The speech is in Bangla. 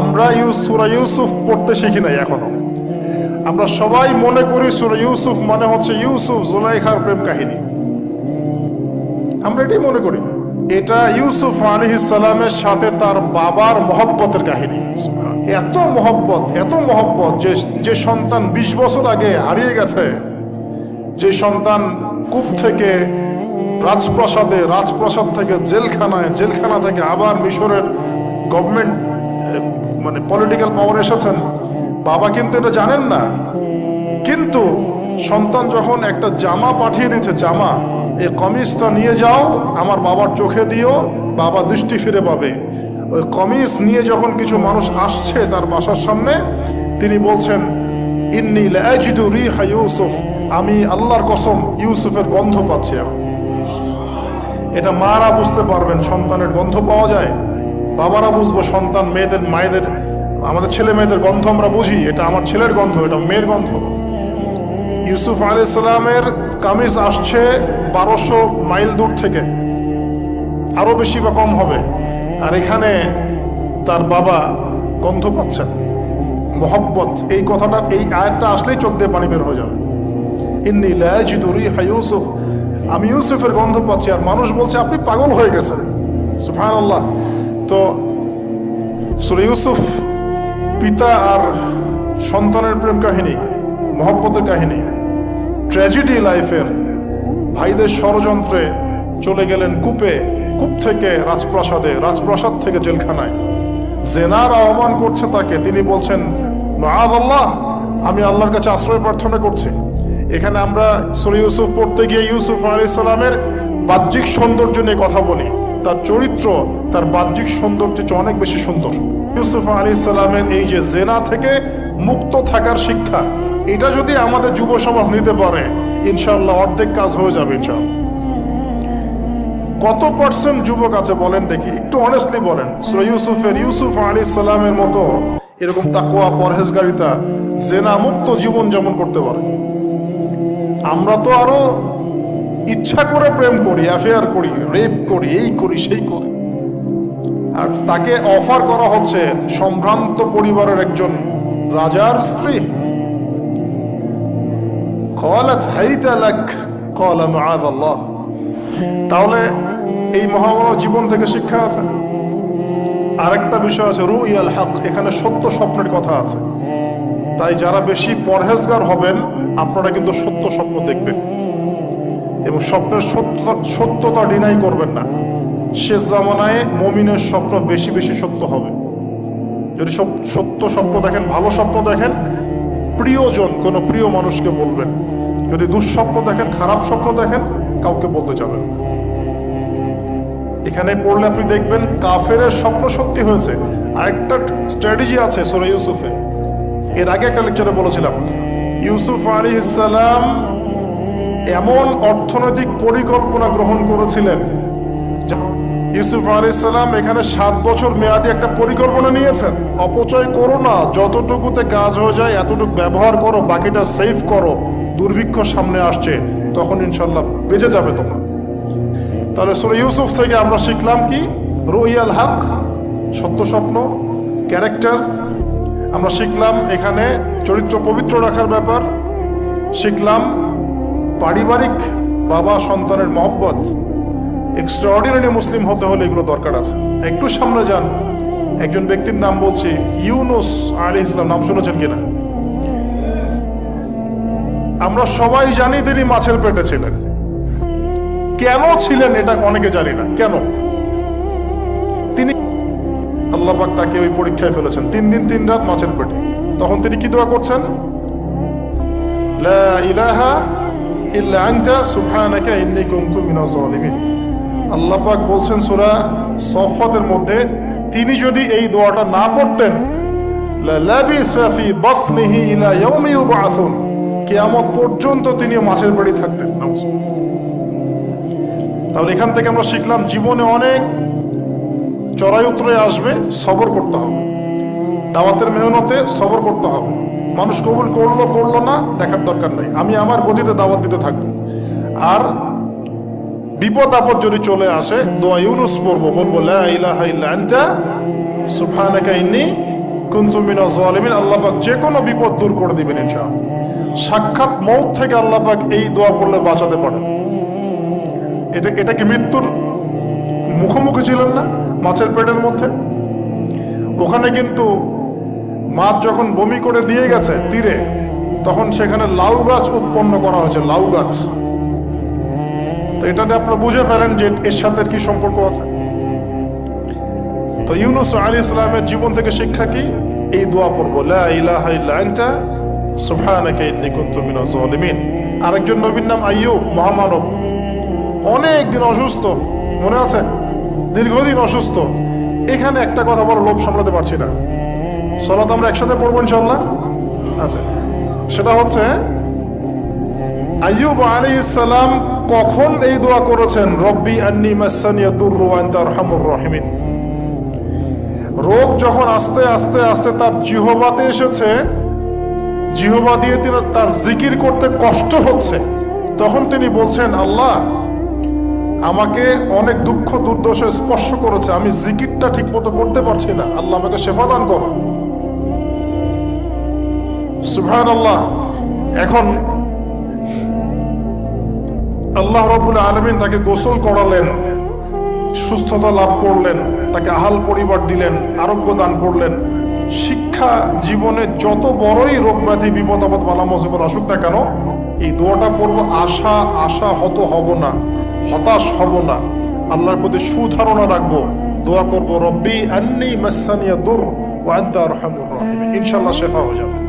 আমরা সুরা ইউসুফ পড়তে শিখি নাই এখনও। আমরা সবাই মনে করি সুরা ইউসুফ মানে হচ্ছে ইউসুফ জুলাইখার প্রেম কাহিনী। আমরা এটাই মনে করি। এটা ইউসুফ আলী ইসালামের সাথে তার বাবার মহব্বতের কাহিনী। এত মহব্বত এত মহব্বত যে যে সন্তান বিশ বছর আগে হারিয়ে গেছে, যে সন্তান কূপ থেকে রাজপ্রাসাদে, রাজপ্রাসাদ থেকে জেলখানায়, জেলখানা থেকে আবার মিশরের গভর্নমেন্ট মানে পলিটিক্যাল পাওয়ার এসেছেন। বাবা কিন্তু এটা জানেন না। কিন্তু সন্তান যখন একটা জামা পাঠিয়ে দিচ্ছে জামা এই কমিজটা নিয়ে যাও, আমার বাবার চোখে দিও, বাবা দৃষ্টি ফিরে পাবে। ওই কমিজ নিয়ে যখন কিছু মানুষ আসছে তার বাসার সামনে, তিনি বলছেন, ইন্নি ইউসুফ, আমি আল্লাহর কসম ইউসুফের গন্ধ পাচ্ছি এটা মারা বুঝতে পারবেন, সন্তানের গন্ধ পাওয়া যায়। বাবারা বুঝব সন্তান, মেয়েদের, মায়েদের, আমাদের ছেলে মেয়েদের গন্ধ আমরা বুঝি, এটা আমার ছেলের গন্ধ, এটা মেয়ের গন্ধ। ইউসুফ আলাইসালামের কামিজ আসছে বারোশো মাইল দূর থেকে, আরও বেশি বা কম হবে। আর এখানে তার বাবা গন্ধ পাচ্ছেন, মোহব্বত, এই কথাটা, এই আয়াতটা আসলেই চোখ দিয়ে পানি বের হয়ে যাবে। ইন্নি লাজিদুরি হা ইউসুফ, আমি ইউসুফের গন্ধ পাচ্ছি, আর মানুষ বলছে, আপনি পাগল হয়ে গেছেন। সুফান আল্লাহ তো সুরে ইউসুফ পিতা আর সন্তানের প্রেম কাহিনী, মহব্বতের কাহিনী ট্র্যাজেডি লাইফের ভাইদের ষড়যন্ত্রে চলে গেলেন কূপে, কূপ থেকে রাজপ্রাসাদে, রাজপ্রাসাদ থেকে জেলখানায়। জেনার আহ্বান করছে তাকে, তিনি বলছেন আল্লাহ, আমি আল্লাহর কাছে আশ্রয় প্রার্থনা করছি। এখানে আমরা সুরে ইউসুফ পড়তে গিয়ে ইউসুফ আলাইহিস সালামের বাহ্যিক সৌন্দর্য নিয়ে কথা বলি। তার চরিত্র, তার বাহ্যিক সৌন্দর্য চেয়ে অনেক বেশি সুন্দর। ইউসুফ আলী সালামের এই যে জেনা থেকে মুক্ত থাকার শিক্ষা, এটা যদি আমাদের যুব সমাজ নিতে পারে ইনশাল্লাহ অর্ধেক কাজ হয়ে যাবে ইনশাল্লাহ কত পার্সেন্ট যুবক আছে বলেন দেখি, একটু অনেস্টলি বলেন। ইউসুফের ইউসুফ আলী সালামের মতো এরকম তাকুয়া পরহেজগারিতা, জেনা মুক্ত জীবন যেমন করতে পারে। আমরা তো আরও ইচ্ছা করে প্রেম করি অ্যাফেয়ার করি রেপ করি, এই করি, সেই করি। আর তাকে অফার করা হচ্ছে সম্ভ্রান্ত পরিবারের একজন রাজার স্ত্রী। তাহলে এই মহামানব জীবন থেকে শিক্ষা আছে? আরেকটা বিষয় আছে রু ইয়াল হক, এখানে সত্য স্বপ্নের কথা আছে। তাই যারা বেশি পরহেজগার হবেন, আপনারা কিন্তু সত্য স্বপ্ন দেখবেন। এবং স্বপ্নের সত্য সত্যতা ডিনাই করবেন না। শেষ জামানায় মমিনের স্বপ্ন বেশি বেশি সত্য হবে। যদি সত্য স্বপ্ন দেখেন, ভালো স্বপ্ন দেখেন, প্রিয়জন, কোনো প্রিয় মানুষকে বলবেন। যদি দুঃস্বপ্ন দেখেন, খারাপ স্বপ্ন দেখেন, কাউকে বলতে যাবেন। এখানে পড়লে আপনি দেখবেন কাফেরের স্বপ্ন সত্যি হয়েছে। আরেকটা স্ট্র্যাটেজি আছে সোরা ইউসুফে এর আগে একটা লেকচারে বলেছিলাম, ইউসুফ আলী ইসালাম এমন অর্থনৈতিক পরিকল্পনা গ্রহণ করেছিলেন ইউসুফ আলী ইসলাম এখানে সাত বছর মেয়াদি একটা পরিকল্পনা নিয়েছেন। অপচয় করো না, যতটুকুতে কাজ হয়ে যায়, এতটুকু ব্যবহার করো, বাকিটা সেভ করো, দুর্ভিক্ষ সামনে আসছে, তখন ইনশাল্লাহ বেঁচে যাবে তোমরা। তাহলে সুরে ইউসুফ থেকে আমরা শিখলাম কি? রুইয়াল হক, সত্য স্বপ্ন, ক্যারেক্টার। আমরা শিখলাম এখানে চরিত্র পবিত্র রাখার ব্যাপার, শিখলাম পারিবারিক বাবা সন্তানের মহব্বত এক্সট্রাঅর্ডিনারি মুসলিম হতে হলে এগুলো দরকার আছে। একটু সামনে যান। একজন ব্যক্তির নাম বলছি ইউনুস আলী ইসলাম। নাম শুনেছেন কিনা? আমরা সবাই জানি তিনি মাছের পেটে ছিলেন। কেন ছিলেন এটা অনেকে জানি না। কেন? তিনি আল্লাপাক তাকে ওই পরীক্ষায় ফেলেছেন। তিন দিন, তিন রাত মাছের পেটে। তখন তিনি কি দোয়া করছেন? লা ইলাহা ইল্লা আনতা সুবহানাকা ইন্নী কুনতু মিনাজ জালিমিন আল্লাহ পাক বলছেন সূরা সফাতের মধ্যে, তিনি যদি এই দোয়াটা না পড়তেন লাবিসা ফি বাতনিহি ইলা ইয়াউমি ইউবআসুন কিয়ামত পর্যন্ত তিনি মাছের পেটে থাকতেন তাহলে এখান থেকে আমরা শিখলাম, জীবনে অনেক চড়াই উতরে আসবে, সবর করতে হবে। দাওয়াতের মেহনতে সবর করতে হবে। মানুষ কবুল করল করল না, দেখার দরকার নাই। আমি আমার গতিতে দাওয়াত দিতে থাকব। আর বিপদ আপদ যদি চলে আসে, দোয়া ইউনুস পড়ব, বলব সুবহানাকা ইন্নী কুনতু মিনাজ জালিমিন আল্লাহ পাক যে কোনো বিপদ দূর করে দিবেন, ইনশাআল্লাহ। সাক্ষাৎ মৌত থেকে আল্লাহ পাক এই দোয়া করলে বাঁচাতে পারেন। এটা এটা কি মৃত্যুর মুখোমুখি ছিলেন না, মাছের পেটের মধ্যে? ওখানে কিন্তু মাছ যখন বমি করে দিয়ে গেছে তীরে, তখন সেখানে লাউ গাছ উৎপন্ন করা হয়েছে, লাউ গাছ। তো এটাতে আপনারা বুঝে ফেলেন যে এর সাথে কি সম্পর্ক আছে। তো ইউনুস আলী ইসলামের জীবন থেকে শিক্ষা কি? এই দোয়া পড়ব আরেকজন নবীর নাম আইয়ুব, মহামানব। অনেক দিন অসুস্থ, মনে আছে? দীর্ঘদিন অসুস্থ। এখানে একটা কথা বড় লোভ সামলাতে পারছি না। সলাত আমরা একসাথে পড়ব ইনশাল্লাহ আচ্ছা সেটা হচ্ছে, আইয়ুব আলী ইসলাম কখন এই দোয়া করেছেন? রব্বি আন্নি রহিমিন। রোগ যখন আস্তে আস্তে আস্তে তার জিহবাতে এসেছে, জিহবা দিয়ে তিনি তার জিকির করতে কষ্ট হচ্ছে, তখন তিনি বলছেন, আল্লাহ, আমাকে অনেক দুঃখ দুর্দশা স্পর্শ করেছে, আমি জিকিরটা ঠিক মতো করতে পারছি না। আল্লাহ আমাকে শেফা দান করো। সুবহান আল্লাহ এখন আল্লাহ রবুল আলমিন তাকে গোসল করালেন, সুস্থতা লাভ করলেন, তাকে আহাল পরিবার দিলেন, আরোগ্য দান করলেন। শিক্ষা জীবনে যত বড়ই রোগ ব্যাধি, বিপদ আপদ, বালা মুসিবত আসুক না কেন, এই দোয়াটা পড়ব, আশা আশা হত হব না, হতাশ হব না। আল্লাহর প্রতি সুধারণা রাখব, দোয়া করব, রব্বি আন্নি মাসানিয়া দুর ওয়া আনতা আরহামুর রহিম ইনশাআল্লাহ শেফা হয়ে যাবে।